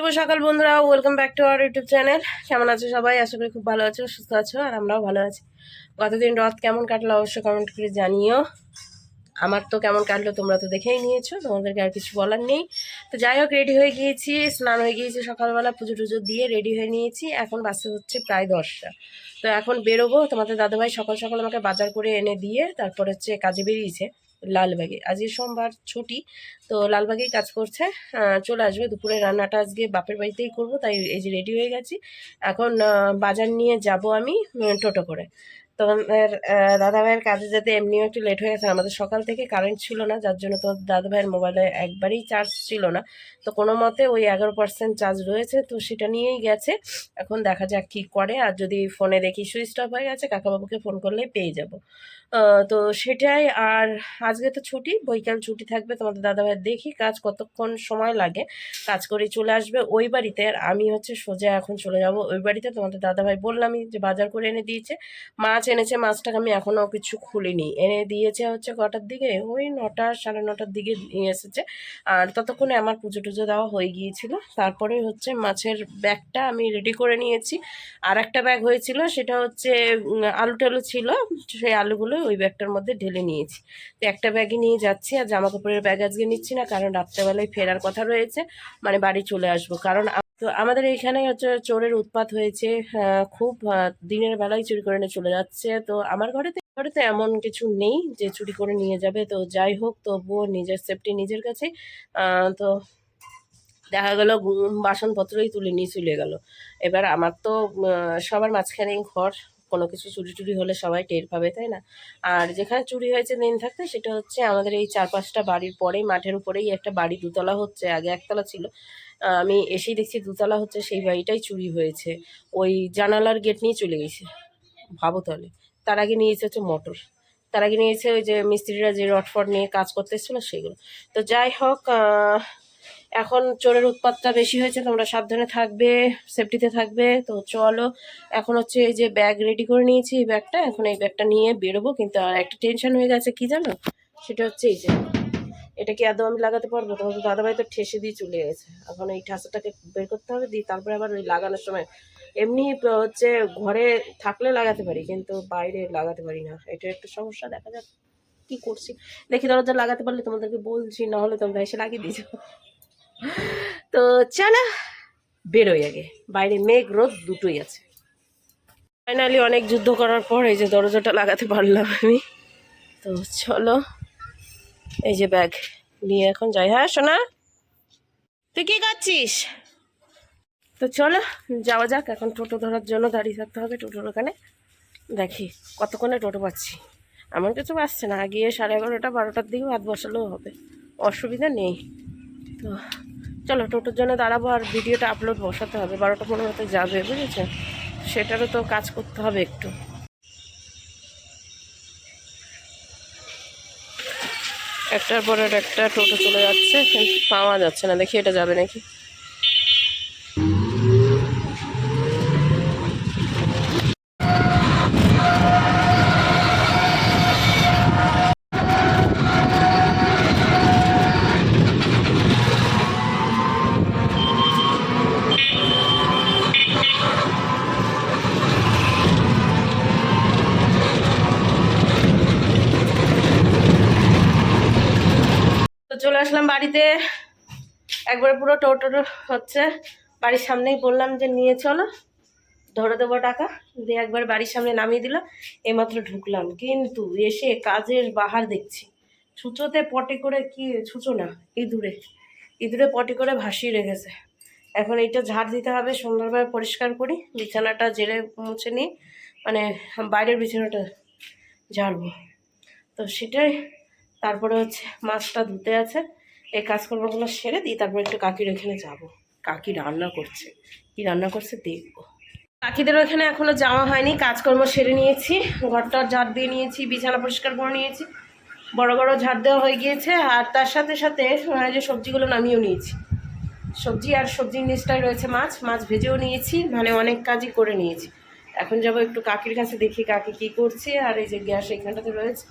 শুভ সকাল বন্ধুরা welcome back to our YouTube channel কেমন আছো সবাই? আশা করি খুব ভালো আছো, সুস্থ আছো, আর আমরাও ভালো আছি। গতদিন রথ কেমন কাটলো অবশ্যই কমেন্ট করে জানিও। আমার তো কেমন কাটলো তোমরা তো দেখেই নিয়েছো, তোমাদেরকে আর কিছু বলার নেই। তো যাই হোক রেডি হয়ে গিয়েছি, স্নান হয়ে গিয়েছি সকালবেলা, পুজো টুজো দিয়ে রেডি হয়ে নিয়েছি। এখন বাসে হচ্ছে প্রায় দশটা। তো এখন বেরোবো, তোমাদের দাদাভাই সকাল সকাল আমাকে বাজার করে এনে দিয়ে তারপর হচ্ছে কাজে বেরিয়েছে। লালবাগে। আজকে সোমবার ছুটি তো লালবাগেই কাজ করছে। চলে আসবে দুপুরে রান্নাটা আজকে বাপের বাড়িতেই করব তাই এই যে রেডি হয়ে গেছি। এখন বাজার নিয়ে যাব আমি টোটো করে। তোমাদের আহ, দাদাভাইয়ের কাজে যেতে এমনিও একটু লেট হয়ে গেছে আমাদের সকাল থেকে কারেন্ট ছিল না যার জন্য তোমাদের দাদাভাইয়ের মোবাইলে একবারেই চার্জ ছিল না। তো কোনো মতে ওই এগারো পার্সেন্ট চার্জ রয়েছে তো সেটা নিয়েই গেছে। এখন দেখা যাক কী করে আর যদি ফোনে দেখি সুইচ অফ হয়ে গেছে কাকাবাবুকে ফোন করলেই পেয়ে যাব। তো সেটাই আর আজকে তো ছুটি, বৈকাল ছুটি থাকবে, তোমাদের দাদাভাই দেখি কাজ কতক্ষণ সময় লাগে, কাজ করে চলে আসবে ওই বাড়িতে। আর আমি হচ্ছে সোজা এখন চলে যাব ওই বাড়িতে। তোমাদের দাদাভাই বললামই যে বাজার করে এনে দিয়েছে। মাছ এনেছে, মাছটাকে আমি এখনও কিছু খুলিনি। এনে দিয়েছে হচ্ছে কটার দিকে? ওই নটা, সাড়ে নটার দিকে নিয়ে এসেছে। আর ততক্ষণে আমার পুজো টুজো দেওয়া হয়ে গিয়েছিল। তারপরে হচ্ছে মাছের ব্যাগটা আমি রেডি করে নিয়েছি। আর একটা ব্যাগ হয়েছিল, সেটা হচ্ছে আলু টালু ছিল। সেই আলুগুলো ওই ব্যাগটার মধ্যে ঢেলে নিয়েছি। তো একটা ব্যাগই নিয়ে যাচ্ছি আর জামা কাপড়ের ব্যাগ আজকে নিচ্ছি না কারণ রাত্রেবেলায় ফেরার কথা রয়েছে মানে বাড়ি চলে আসব। কারণ তো আমাদের এইখানে হচ্ছে চোরের উৎপাত হয়েছে আহ, খুব দিনের বেলায় চুরি করে নিয়ে চলে যাচ্ছে। তো আমার ঘরেতে ঘরে তো এমন কিছু নেই যে চুরি করে নিয়ে যাবে। তো যাই হোক তবুও নিজের সেফটি নিজের কাছে। তো দেখা গেল বাসনপত্রই তুলে নিয়ে চলে গেল। এবার আমার তো সবার মাঝখানেই ঘর। কোনো কিছু চুরি টুরি হলে সবাই টের পাবে, তাই না? আর যেখানে চুরি হয়েছে দিন থাকতে সেটা হচ্ছে আমাদের এই চার পাঁচটা বাড়ির পরেই, মাঠের উপরেই একটা বাড়ি দুতলা হচ্ছে, আগে একতলা ছিল। আমি এসেই দেখছি দুতলা হচ্ছে সেই বাড়িটাই চুরি হয়েছে। ওই জানালার গেট নিয়ে চলে গেছে। ভাবো তাহলে। তার আগে নিয়েছে হচ্ছে মোটর তার আগে নিয়েছে ওই যে মিস্ত্রিরা যে রটফট নিয়ে কাজ করতে এসেছিল সেগুলো। তো যাই হোক এখন চোরের উৎপাতটা বেশি হয়েছে, তোমরা সাবধানে থাকবে সেফটিতে থাকবে। তো চলো, এখন হচ্ছে এই যে ব্যাগ রেডি করে নিয়েছি এই ব্যাগটা এখন এই ব্যাগটা নিয়ে বেরোবো, কিন্তু আর একটা টেনশন হয়ে গেছে, কি জানো? সেটা হচ্ছে এই যে, এটা কি আদৌ আমি লাগাতে পারব? তোমাদের দাদাভাই তো ঠেসে দিয়ে চলে গেছে। এখন এই ঠাসাটাকে বের করতে হবে, দিয়ে তারপরে আবার ওই লাগানোর সময়। এমনি হচ্ছে ঘরে থাকলে লাগাতে পারি, কিন্তু বাইরে লাগাতে পারি না। এটা একটা সমস্যা, দেখা যাক কি করছি। দেখি দরজা লাগাতে পারলে তোমাদেরকে বলছি না হলে তোমরা এসে লাগিয়ে দিয়েছ তো চলো, বেরোই আগে। বাইরে মেঘ, রোদ দুটোই আছে। ফাইনালি অনেক যুদ্ধ করার পর এই যে দরজাটা লাগাতে পারলাম আমি। তো চলো, এই যে ব্যাগ নিয়ে এখন যাই। হ্যাঁ সোনা? তুই কি করছিস? তো চলো, যাওয়া যাক। এখন টোটো ধরার জন্য দাঁড়িয়ে থাকতে হবে টোটোর ওখানে। দেখি, কতক্ষণে টোটো পাচ্ছি? এমন কিছু পাচ্ছে না। গিয়ে সাড়ে এগারোটা, বারোটার দিকে ভাত বসালেও হবে। অসুবিধা নেই। তো চলো, টোটোর জন্য দাঁড়াবো আর ভিডিওটা আপলোড বসাতে হবে। বারোটা পনেরোতে যাবে, বুঝেছে? সেটারও তো কাজ করতে হবে একটু। একটার পর একটা টোটো চলে যাচ্ছে পাওয়া যাচ্ছে না। দেখি এটা যাবে নাকি তো চলে আসলাম বাড়িতে একবার পুরো টোটো হচ্ছে, বাড়ির সামনেই বললাম যে নিয়ে চলো। ধরে দেবো টাকা, দিয়ে একবার বাড়ির সামনে নামিয়ে দিল, এইমাত্র ঢুকলাম। কিন্তু এসে কাজের বাহার দেখছি। ছুঁচোতে পটে করে কি, ছুঁচো না, ইঁদুরে। ইঁদুরে পটে করে ভাসিয়ে রেখেছে। এখন এইটা ঝাড় দিতে হবে, সুন্দরভাবে পরিষ্কার করি, বিছানাটা জেরে মুছে নিই মানে বাইরের বিছানাটা ঝাড়বো। তো সেটাই, তারপরে হচ্ছে মাছটা ধুতে আছে। এই কাজকর্মগুলো সেরে দিই, তারপর একটু কাকির ওখানে যাব। কাকি রান্না করছে। কি রান্না করছে দেখব। কাকিদের ওখানে এখনও যাওয়া হয়নি, কাজকর্ম সেরে নিয়েছি। ঘরটা ঝাড় দিয়ে নিয়েছি, বিছানা পরিষ্কার করে নিয়েছি। বড় বড় ঝাড় দেওয়া হয়ে গিয়েছে, আর তার সাথে সাথে যে সবজিগুলো নামিয়েও নিয়েছি। সবজি আর সবজির নিচটায় রয়েছে মাছ মাছ ভেজেও নিয়েছি মানে অনেক কাজই করে নিয়েছি। এখন যাব একটু কাকির কাছে দেখি কাকি কি করছে, আর এই যে গ্যাস এখানটাতে রয়েছে।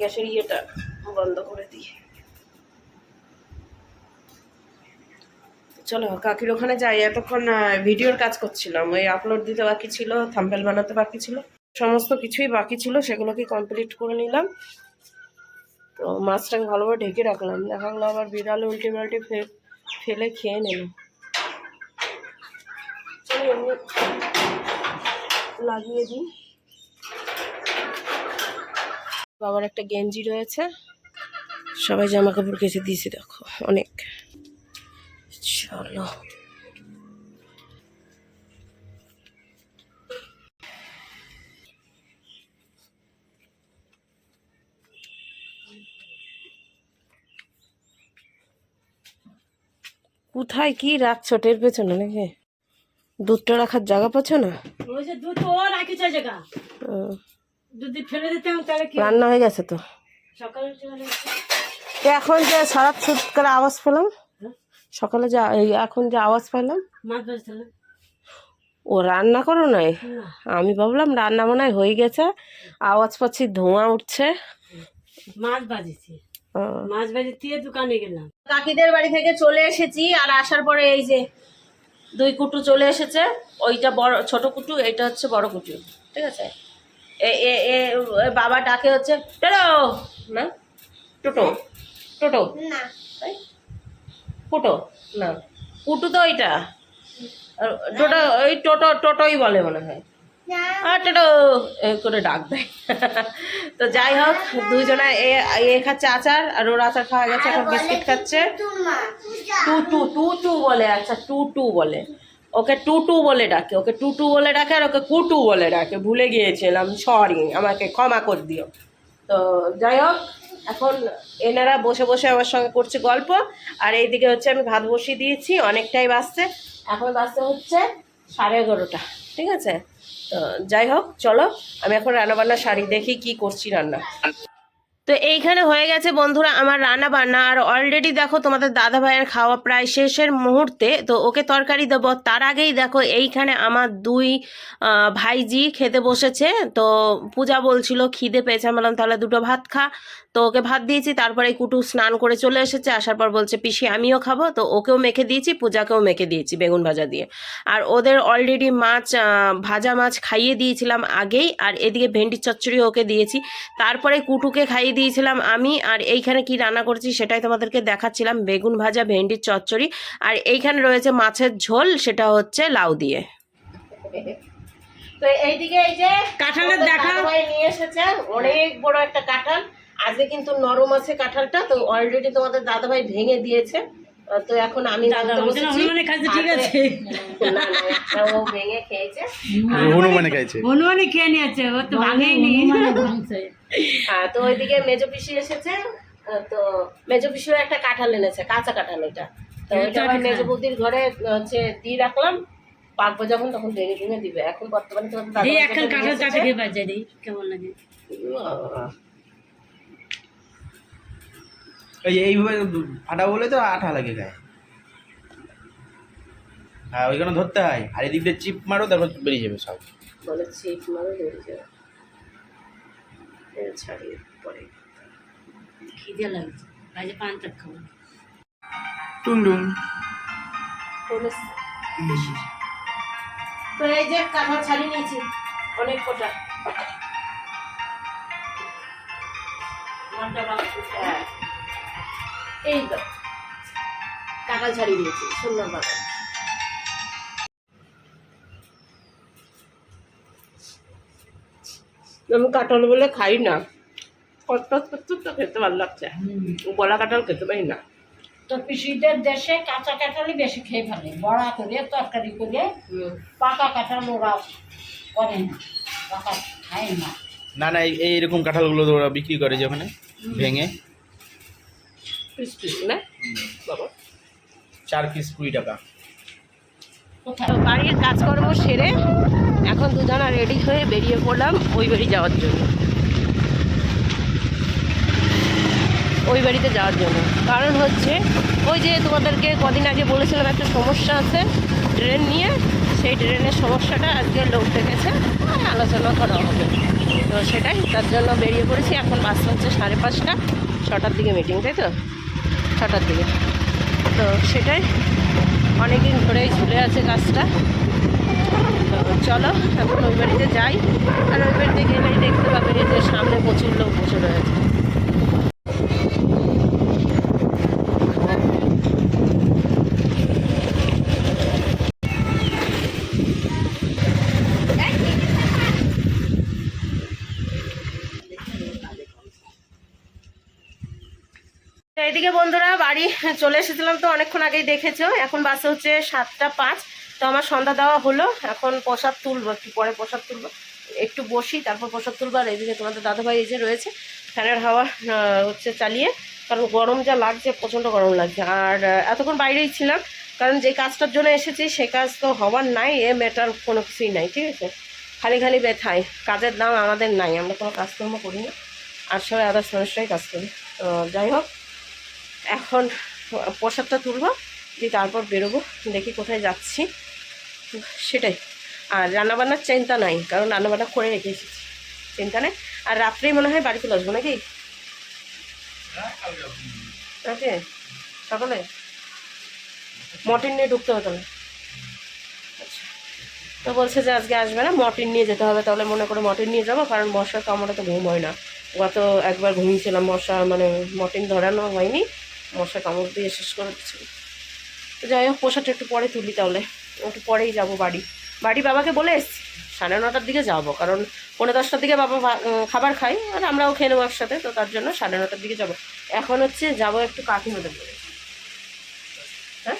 গ্যাসের ইয়েটা বন্ধ করে দিই। চলো, কাকির ওখানে যাই, এতক্ষণ ভিডিওর কাজ করছিলাম। ওই আপলোড দিতে বাকি ছিল থাম্বেল বানাতে বাকি ছিল। সমস্ত কিছুই বাকি ছিল, সেগুলোকে কমপ্লিট করে নিলাম। তো মাছটাকে ভালোভাবে ঢেকে রাখলাম। দেখা গেলো আবার বিড়াল উল্টে পাল্টে ফেলে খেয়ে নিল। লাগিয়ে দিই। বাবার একটা গেঞ্জি রয়েছে। সবাই জামা কাপড় কেচে দিয়েছে, দেখো, অনেক। চলো। কোথায় কি রাখছো? টের পেছনে নাকি? দুধটা রাখার জায়গা পাচ্ছ না? ওই যে দুধ ও রাখিছে জায়গা দুধ ফেলে দিতাম তাহলে কি রান্না হয়ে গেছে তো। সকালে এখন যে সারা ছুট করে আওয়াজ পেলাম সকালে যা এই এখন যে আওয়াজ পেলাম ও রান্না করো নাই? না। আমি ভাবলাম রান্না মনে হয় হয়ে গেছে আওয়াজ পাচ্ছি ধোঁয়া উঠছে। মাছ বাজেছি। ও। মাছ বাজে দিয়ে দোকানে গেলাম। কাকিদের বাড়ি থেকে চলে এসেছি আর আসার পরে এই যে দুই কুটু চলে এসেছে ওইটা বড় ছোট কুটু এটা হচ্ছে বড় কুটু ঠিক আছে? এ এ এ এ বাবা ডাকে হচ্ছে টোটো! না? টোটো? টোটো? না। কুটো না। কুটু তো ওইটা। আর টোটো ওই টোটো টোটোই বলে মনে হয়। আর টোটো এ করে ডাক দেয়। তো যাই হোক দুজনে এ এ খাচ্ছে আচার আর ওর আচার খাওয়া গেছে এখন বিস্কিট খাচ্ছে। টু টু টু টু বলে আচ্ছা টু টু বলে। ওকে টু টু বলে ডাকে। ওকে টু টু বলে ডাকে আর ওকে কুটু বলে ডাকে। ভুলে গিয়েছিলাম সরি আমাকে ক্ষমা করে দিও। তো যাই হোক এখন এনারা বসে বসে আমার সঙ্গে করছে গল্প, আর এইদিকে হচ্ছে আমি ভাত বসিয়ে দিয়েছি, অনেকটাই বাসছে এখন বাঁচতে হচ্ছে সাড়ে এগারোটা, ঠিক আছে? তো যাই হোক, চলো, আমি এখন রান্নাবান্না শাড়ি দেখি কি করছি রান্না। তো এইখানে হয়ে গেছে বন্ধুরা আমার রান্না বান্না আর অলরেডি দেখো তোমাদের দাদা ভাইয়ের খাওয়া প্রায় শেষের মুহূর্তে, তো ওকে তরকারি দেবো। তার আগেই দেখো এইখানে আমার দুই ভাইজি খেতে বসেছে। তো পূজা বলছিল, খিদে পেয়েছে। বললাম, তাহলে দুটো ভাত খা। তো ওকে ভাত দিয়েছি। তারপরে কুটু স্নান করে চলে এসেছে। আসার পর বলছে, পিসি, আমিও খাব। তো ওকেও মেখে দিয়েছি, পূজাকেও মেখে দিয়েছি বেগুন ভাজা দিয়ে। আর ওদের অলরেডি মাছ ভাজা মাছ খাইয়ে দিয়েছিলাম আগেই। আর এদিকে ভেন্ডি চচ্চড়ি ওকে দিয়েছি। তারপরে কুটুকে খাইয়ে দিয়েছিলাম আমি আর এইখানে কি রান্না করছি সেটাই তোমাদেরকে দেখাচ্ছিলাম। বেগুন ভাজা ভেন্ডির চচ্চড়ি আর এইখানে রয়েছে মাছের ঝোল সেটা হচ্ছে লাউ দিয়ে। তো এইদিকে এই যে কাঁঠালের দেখা। নিয়ে এসেছে অনেক বড় একটা কাঁঠাল। আজকে কিন্তু নরম আছে কাঁঠালটা তো অলরেডি তোমাদের দাদাভাই ভেঙে দিয়েছে। তো এখন আমি। হনুমানে খাইছে, ঠিক আছে। না না ও ভেঙে খেয়েছে। হনুমানে খাইছে। হনুমানে খেয়ে নিয়েছে ও তো ভাঙেইনি হ্যাঁ তো ওইদিকে মেজো পিসি এসেছে তো মেজো পিসিও একটা কাঁঠাল এনেছে কাঁচা কাঁঠাল এটা তো ওইটা ঠিক মেজো বৌদির ঘরে হচ্ছে দিয়ে রাখলাম। পাকবো যখন তখন ভেঙে ভেঙে দিবে। এখন বর্তমানে এই একটা কাঁঠাল চাটে খেয়ে বাজে কেমন লাগে? ওই এইভাবে ফাটা বলে তো আঠা লাগে গায়ে। হ্যাঁ ওইখানে ধরতে হয়। আর এদিক দিয়ে চিপ মারো তারপর বেরিয়ে যাবে সব। বলে চিপ মারো বেরিয়ে যাবে। ছাড়িয়ে পরে। খিদে লাগছে। বাজে পান্তা খাব। টুং টুং তো এই যে কাঁঠাল ছাড়িয়ে নিয়েছি অনেক কটা। ঘণ্টা হ্যাঁ। এই তো। ছাড়িয়ে দিয়েছি সুন্দর বাগান আমি কাঁঠাল বলে খাই না। কষ্ট তো খেতে ভালো লাগছে গলা কাঁঠাল খেতে পারি না তো পিসিদের দেশে কাঁচা কাঁঠালই বেশি খেয়ে ফেলে বড়া করে তরকারি করে পাকা কাঁঠাল ওরা করে না পাকা খায় না না না এই এইরকম কাঁঠালগুলো ওরা বিক্রি করে যে ওখানে ভেঙে পিস পিস না? বাবা। চার পিস কুড়ি টাকা। তো বাড়ির কাজকর্ম সেরে এখন দুজনা রেডি হয়ে বেরিয়ে পড়লাম ওই বাড়ি যাওয়ার জন্য। ওই বাড়িতে যাওয়ার জন্য। কারণ হচ্ছে ওই যে তোমাদেরকে কদিন আগে বলেছিলাম একটা সমস্যা আছে ট্রেন নিয়ে সেই ট্রেনের সমস্যাটা আজকে লোক ডেকেছে আর আলোচনা করা হবে। তো সেটাই তার জন্য বেরিয়ে পড়েছি। এখন বাস হচ্ছে সাড়ে পাঁচটা ছটার দিকে মিটিং তাই তো? ছটার দিকে। তো সেটাই অনেকদিন ধরেই ঝুলে আছে গাছটা। তো চলো, এখন ওই বাড়িতে যাই। আর ওই বাড়িতে গেলেই দেখতে পাবে যে সামনে প্রচুর লোক বসে রয়েছে। এদিকে বন্ধুরা বাড়ি চলে এসেছিলাম তো, অনেকক্ষণ আগেই দেখেছ। এখন বাসে হচ্ছে সাতটা পাঁচ, তো আমার সন্ধ্যা দেওয়া হলো। এখন প্রসাদ তুলবো, একটু পরে প্রসাদ তুলবো। একটু বসি, তারপর প্রসাদ তুলবো, আর এদিকে তোমাদের দাদাভাই এই যে রয়েছে, ফ্যানের হাওয়া হচ্ছে চালিয়ে। কারণ গরম যা লাগছে, প্রচণ্ড গরম লাগছে। আর এতক্ষণ বাইরেই ছিলাম, কারণ যে কাজটার জন্য এসেছি, সে কাজ তো হওয়ার নাই, এ মেটার কোনো কিছুই নাই, ঠিক আছে? খালি খালি ব্যথায়, কাজের দাম আমাদের নাই, আমরা কোনো কাজকর্ম করি না। আর সবাই আদার্স মানুষরাই কাজ করি। তো যাই হোক এখন প্রসাদটা তুলবো, দিয়ে তারপর বেরোবো, দেখি কোথায় যাচ্ছি। সেটাই। আর রান্নাবান্নার চিন্তা নাই, কারণ রান্নাবান্না করে রেখে এসেছি। চিন্তা নেই। আর রাত্রেই মনে হয় বাড়ি চলে আসব নাকি? ওকে সকালে? মটন নিয়ে ঢুকতে হতো না। আচ্ছা। তো বলছে যে আজকে আসবে না, মটন নিয়ে যেতে হবে, তাহলে মনে করে মটন নিয়ে যাব, কারণ মশার কামড়ে তো ঘুম হয় না। গত একবার ঘুমিয়েছিলাম মশা মানে মটন ধরানো হয়নি। মশা কামড় দিয়ে শেষ করে দিচ্ছিল তো যাই হোক পোশাকটা একটু পরে তুলি তাহলে। একটু পরেই যাব বাড়ি। বাড়ি বাবাকে বলে এসছি। সাড়ে নটার দিকে যাব কারণ পনেরো দশটার দিকে বাবা খাবার খাই আর আমরাও খেয়ে নেব একসাথে তো তার জন্য সাড়ে নটার দিকে যাব। এখন হচ্ছে যাব একটু কাকিমাদের বাড়ি হ্যাঁ?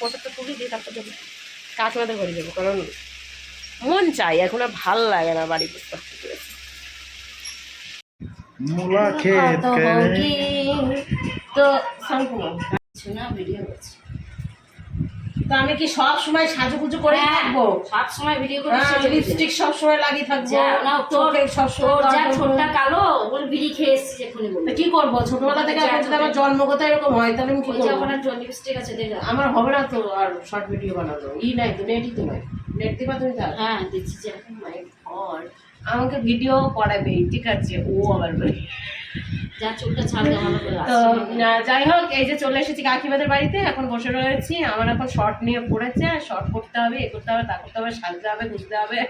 পোশাকটা তুলি দিয়ে তারপর যাব। কাকিমাদের বাড়ি যাব কারণ মন চাই এখন আর ভালো লাগে না বাড়ি আছে? মূলা হোগি, তো না ভিডিও করছি। তো আমি কি সব সময় সাজুগুজু করে থাকব? সব সময় ভিডিও লিপস্টিক সব সময় লাগিয়ে থাকব না তোর সব সময় যা ছোটটা কালো ওগুলো বিড়ি খেয়ে এসেছি কি করব? ছোটবেলা থেকে এখন যদি আমার জন্মগত এরকম হয় তাহলে আমি কি করব? যখন লিপস্টিক আছে দেখো আমার হবে না তো আর শর্ট ভিডিও বানানো ই নাই তো নেটই তো নাই। নেট দিবা তুমি তার হ্যাঁ দিচ্ছি যে। মাই গড আমাকে ভিডিও করাবে ঠিক আছে ও আবার বলে। তো যাই হোক এই যে চলে এসেছি কাকিমাদের বাড়িতে এখন বসে রয়েছি। আমার এখন শর্ট নিয়ে পড়েছে শর্ট করতে হবে এ করতে হবে তা করতে হবে সাজতে হবে বুঝতে হবে।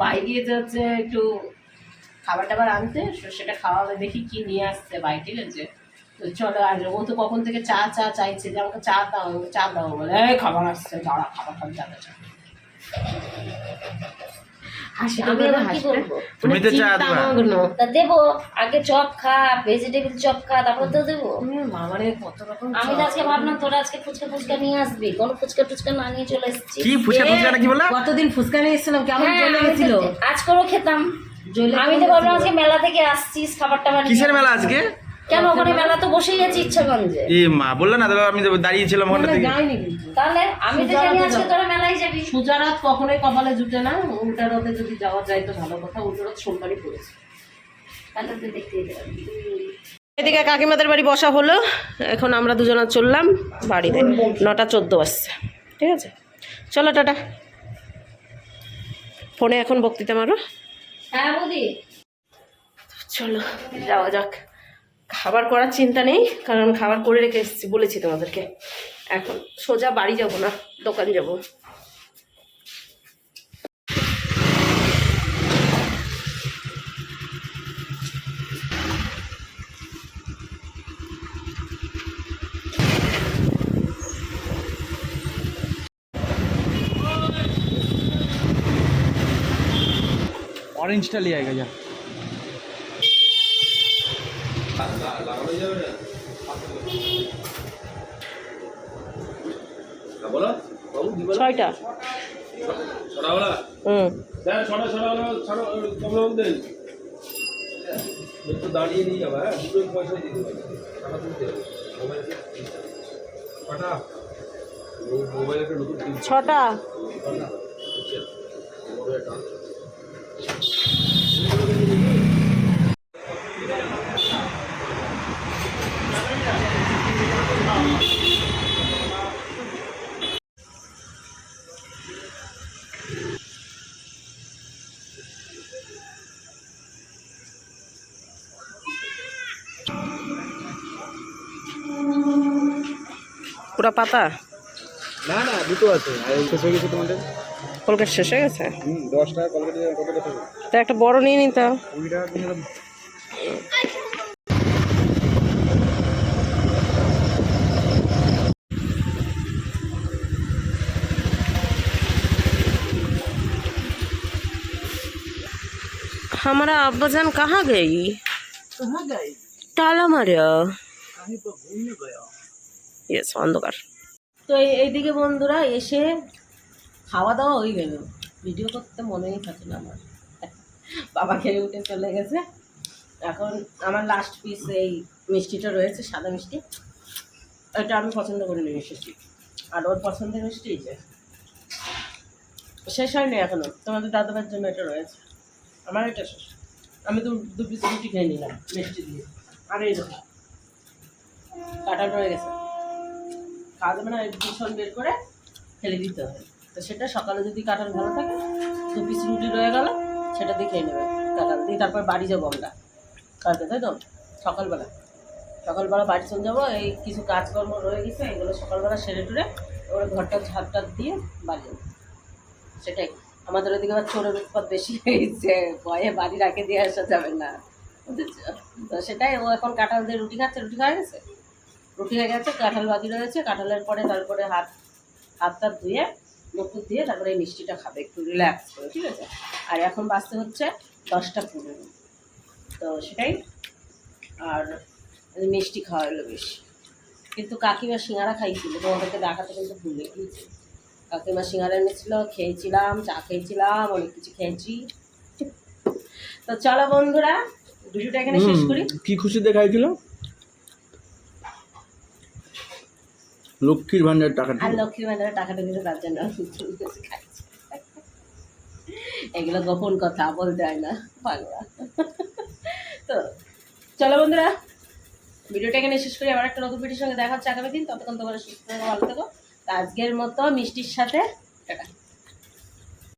বাইরে গিয়ে হচ্ছে একটু খাবার টাবার আনতে সেটা খাওয়াবে দেখি কি নিয়ে আসছে বাই ঠিক আছে? তো চলো আর ও তো কখন থেকে চা চা চাইছে যে আমাকে চা দাও চা দাও বলে খাবার আসছে দাঁড়া খাবার খাবি চা চা হাসি আমি এবার কি করব? তুমি তো চা। তা দেবো আগে চপ খা ভেজিটেবল চপ খা তারপর তো দেবো। মামারে কত রকম আমি তো আজকে ভাবলাম তোরা আজকে ফুচকা ফুচকা নিয়ে আসবি। কোনো ফুচকা টুচকা না নিয়ে চলে এসেছি। কি ফুচকা ফুচকা নাকি বলা কতদিন ফুচকা নিয়ে এসেছিলাম? কেমন চলে গেছিল? আজ করেও খেতাম আমি তো ভাবলাম আজকে মেলা থেকে আসছিস খাবার টাবার কিসের মেলা আজকে? কেন ওখানে মেলা তো বসেই আছে ইচ্ছাগঞ্জে? এ মা বললে না আমি দাঁড়িয়েছিলাম ওখানে থেকে কিন্তু। তাহলে আমি তো জানি আজকে তোরা মেলায় যাবি। সুজারাত কখনোই কপালে জুটে না উল্টা রথে যদি যাওয়া যায় তো ভালো কথা উল্টা রথ সোমবারই পড়েছে। তাহলে তুই দেখতে এদিকে কাকিমাদের বাড়ি বসা হলো এখন আমরা দুজনা চললাম বাড়িতে নটা চোদ্দ আসছে ঠিক আছে? চলো টাটা। ফোনে এখন বক্তৃতা মারো। হ্যাঁ বৌদি। চলো যাওয়া যাক। খাবার করার চিন্তা নেই কারণ খাবার করে রেখে এসেছি বলেছি তোমাদেরকে এখন সোজা বাড়ি যাব না দোকান যাব ऑरेंज ले आएगा जा ছয়টা। হুম। একটু দাঁড়িয়ে নিয়ে যাবে হ্যাঁ পয়সা দিতে হবে। টাকা তুলতে হবে। কটা মোবাইল একটা নতুন ছটা। পুরা পাতা না না দুটো আছে আর শেষ হয়ে গেছে তোমাদের কলকাতা শেষ হয়ে গেছে হুম দশ টাকা কলকাতা কত টাকা তো একটা বড় নিয়ে নিত কুড়ি টাকা কিনে हमारा अब्बाजान कहाँ गई कहाँ गई ताला मारिया कहीं पर घूमने गया ইয়েস অন্ধকার। তো এই- এইদিকে বন্ধুরা এসে খাওয়া দাওয়া হয়ে গেল। ভিডিও করতে মনেই থাকে না আমার। বাবা খেয়ে উঠে চলে গেছে। এখন আমার লাস্ট পিস এই মিষ্টিটা রয়েছে, সাদা মিষ্টি। এটা আমি পছন্দ করে নিয়ে এসেছি আর ওর পছন্দের মিষ্টি যে। শেষ হয়নি এখনও। তোমাদের দাদাবার জন্য এটা রয়েছে। আমার এটা শেষ। আমি দু দু পিস রুটি খেয়ে নিলাম মিষ্টি দিয়ে। আর এই কাটা রয়ে গেছে। খাওয়া যাবে না ভীষণ বের করে ফেলে দিতে হবে। তো সেটা সকালে যদি কাঁঠাল ভালো থাকে, দু পিস রুটি রয়ে গেল, সেটা দিয়ে খেয়ে নেবে কাঁঠাল। দিয়ে তারপর বাড়ি যাব আমরা। কালকে, তাই তো? সকালবেলা। সকালবেলা বাড়ি চলে যাব, এই কিছু কাজকর্ম রয়ে গেছে, এগুলো সকালবেলা সেরে টুরে ওরা ঘরটা ঝাড়টা দিয়ে বাড়ি যাব। সেটাই। আমাদের ওদিকে আবার চোরের উৎপাত বেশি হয়েছে, ভয়ে বাড়ি রাখে দিয়ে আসা যাবে না? তো সেটাই, ও এখন কাঁঠাল দিয়ে রুটি খাচ্ছে, রুটি খাওয়া গেছে? রুটি হয়ে গেছে কাঁঠাল বাকি রয়েছে কাঁঠালের পরে তারপরে হাত হাত টাত ধুয়ে মুখ টুক দিয়ে তারপরে এই মিষ্টিটা খাবে একটু রিল্যাক্স করে ঠিক আছে? আর এখন বাঁচতে হচ্ছে দশটা পনেরো। তো সেটাই। আর মিষ্টি খাওয়া হলো বেশি। কিন্তু কাকিমা সিঙ্গারা খাইছিল তোমাদেরকে দেখাতে কিন্তু ভুলে গিয়েছি। কাকিমা সিঙ্গারা এনেছিল খেয়েছিলাম চা খেয়েছিলাম অনেক কিছু খেয়েছি। তো চলো বন্ধুরা ভিডিওটা এখানে শেষ করি। কি খুশিতে খাইছিল? লক্ষ্মীর ভান্ডার টাকা আর লক্ষ্মীর ভান্ডারের টাকাটা দিলে তার জন্য এগুলো গোপন কথা বলতে হয় না বাংলা তো চলো বন্ধুরা ভিডিওটা এখানে শেষ করি। আবার একটা নতুন ভিডিওর সঙ্গে দেখা হচ্ছে আগামী দিন। ততক্ষণ তোমরা সুস্থ থাকো ভালো থেকো। আজকের মতো মিষ্টির সাথে